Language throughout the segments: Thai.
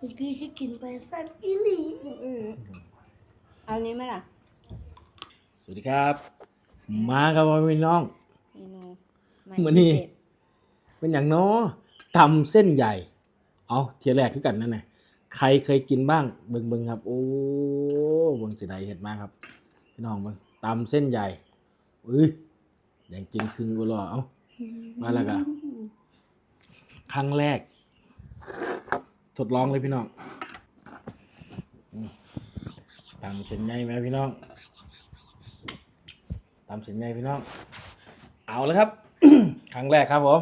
เมื่อกี้ที่กินไปแซ่บอีหลี อืมเอานี้ไหมล่ะ สวัสดีครับ มาครับพ่อพี่น้อง เมนูใหเหมือนนี่ พิเศษเป็นอย่างน้อทำเส้นใหญ่ เอาเทียแรกคือกันนั่นไงใครเคยกินบ้างเบิ่งเบิ่งครับ โอ้เบิ่งสีใดเห็ดมากครับพี่น้องเบิ่งตำเส้นใหญ่อุ้ยแดงจริงคืนกูรอเอามาแล้วกันครั้งแรก ทดลองเลยพี่น้องอืมตำเส้นใหญ่ไหมพี่น้องตำเส้นใหญ่พี่น้อง เอาเลยครับ ครั้งแรกครับผม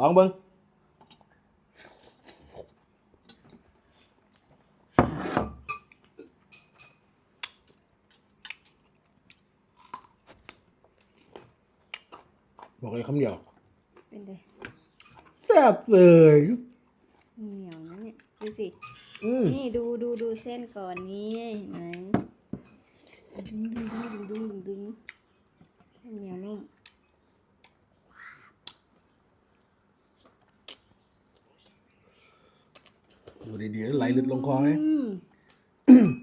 ลองเบิ้งบอกเลยคำเดียว เป็นไงแซ่บเลยเหนียวนะเนี่ย ดูสิ อืมนี่ดูดูดูเส้นก่อนนี่ไหนดึงดึงดึงดึงดึงดึงเส้นเหนียวนุ่มดูดีๆไหลหลุดลงคอเลยอืม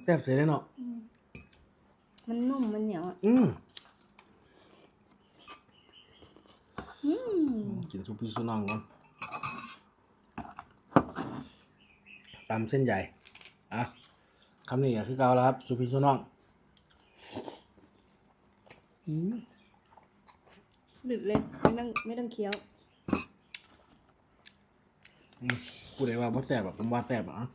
แซ่บเสียแน่เนาะมันนุ่มมันเหนียวอะอืมอืมกินซุปพี่ซุนองก่อน ตำเส้นใหญ่อะคำนี้ก็คือเก่าแล้วครับซุปพี่ซุนองอืมหลุดเลยไม่ต้องไม่ต้องเคี้ยวกูได้ว่าบ่แซ่บแบบผมว่าแซ่บอะ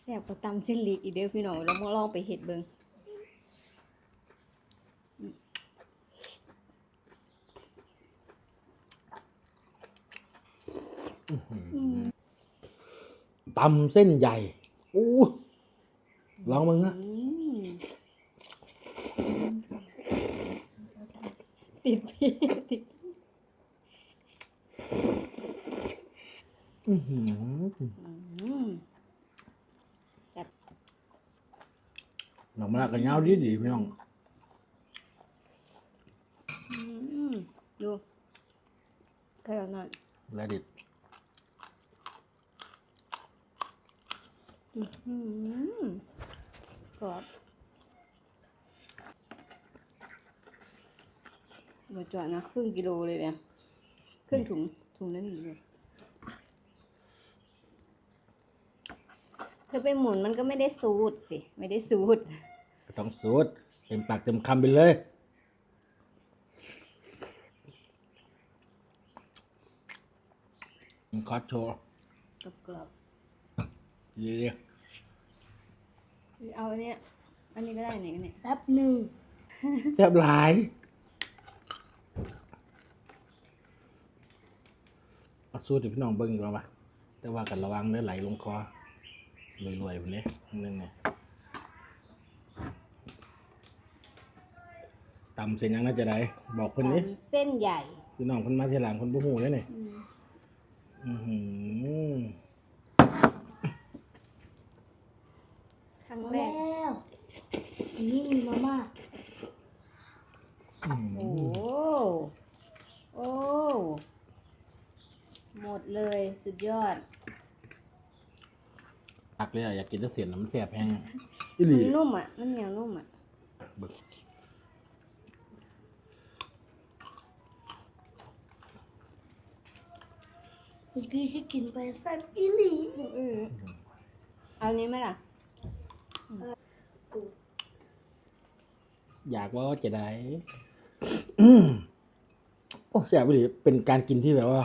แซ่บกว่าตำเส้นหลีกอีกเด้อพี่น้องแล้วมาลองไปเห็ดเบิ่ง ตำเส้นใหญ่อู้ลองมึงนะติดพี่ติดหนังมันกันยาวดีดีพี่น้องดูใครเอาหน่อยและดิด อืม กรอบบจอดนะครึ่งกิโลเลยเนี่ยครึ่งถุงถุงนั้นหนึ่งเลยเธอไปหมุนมันก็ไม่ได้สูตรสิ ไม่ได้สูตรต้องสูดเต็มปากเต็มคำไปเลยคอสโชว์กรอบ เย่ๆเอาอันเนี้ยอันนี้ก็ได้เนี่ยเนี่ยแป๊บหนึ่งแซ่บหลายเอาสูตรให้พี่น้องเบิ่งดีกว่าปะแต่ว่ากันระวังเด้อไหลลงคอรวยๆแบบนี้นึงไงตำเส้นยังน่าจะได้ บอกเพิ่นนี้ตำเส้นใหญ่ พี่น้องเพิ่นมาทีหลังเพิ่นบ่ฮู้เด้อนี่อืม อือหือ ครั้ง มา แร แล้ ก วนี่มาม่า อื้อ โอ้ หือ โอ้ หมด เลยสุดยอดตักเลยอะอยากกินแต่เสียนน้ำแซ่บแห้งอีหลีมันนุ่มอะมันเหนียวนุ่มอะเบิกเมื่อกี้ที่กินไปแซ่บอีหลีอืมเอานี้ไหมล่ะอยากว่าจะได้อื้อโอ้แซ่บอีหลีเป็นการกินที่แบบว่า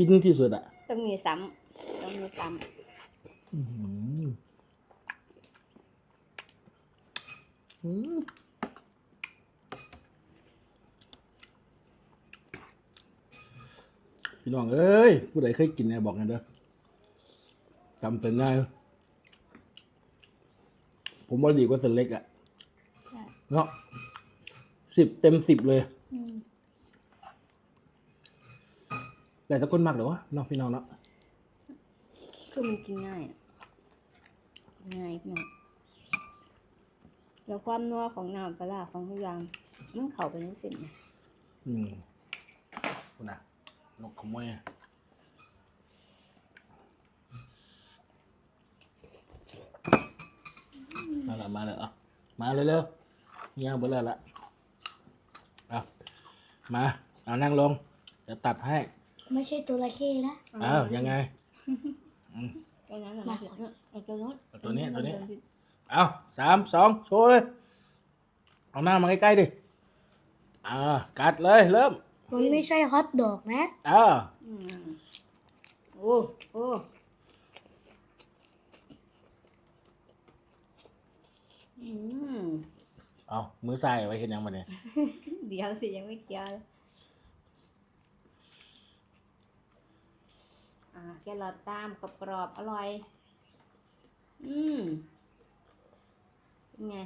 ฟินที่สุดอะต้องมีซ้ำต้องมีซ้อื้อหืออื้อพี่น้องเอ้ย ผู้ใดเคยกินเนี่ยบอกหน่อยเด้อจำเป็นได้ผมว่าดีกว่าเส้นเล็กอะำใช่เนาะสิบเต็มสิบเลย อืม แต่ตะคนมากเดี๋ยววะน้องพี่น้องเนาะคือมันกินง่ายอะง่ายพี่น้องแล้วความนัวของน้ำปลาร้าของทุกอย่างมันเข้าไปในเส้นไงอืมคุณนะนกขโมยมาละมาเลยอะมาเลยเร็วๆเงี้ยเบลอละเอามาเอานั่งลงเดี๋ยวตัดให้ ไม่ใช่ตัวระเข้นะอ้าวยังไงไปงั้นก่อนนะเดี๋ยวเอาตัวนู้นเอาตัวนี้ตัวนี้ เอาสามสองโชว์เลย เอาหน้ามาใกล้ๆดิอ่ากัดเลยเริ่มมันไม่ใช่ฮอทดอกนะ อ่าอืมโอ้โอ้อืมเอามือใส่ไว้เห็นยังมาเนี่ย เดี๋ยวสิยังไม่เกี่ยวเลย อ่าแกหลอทตามกรอบๆอร่อย อืมเป็นไง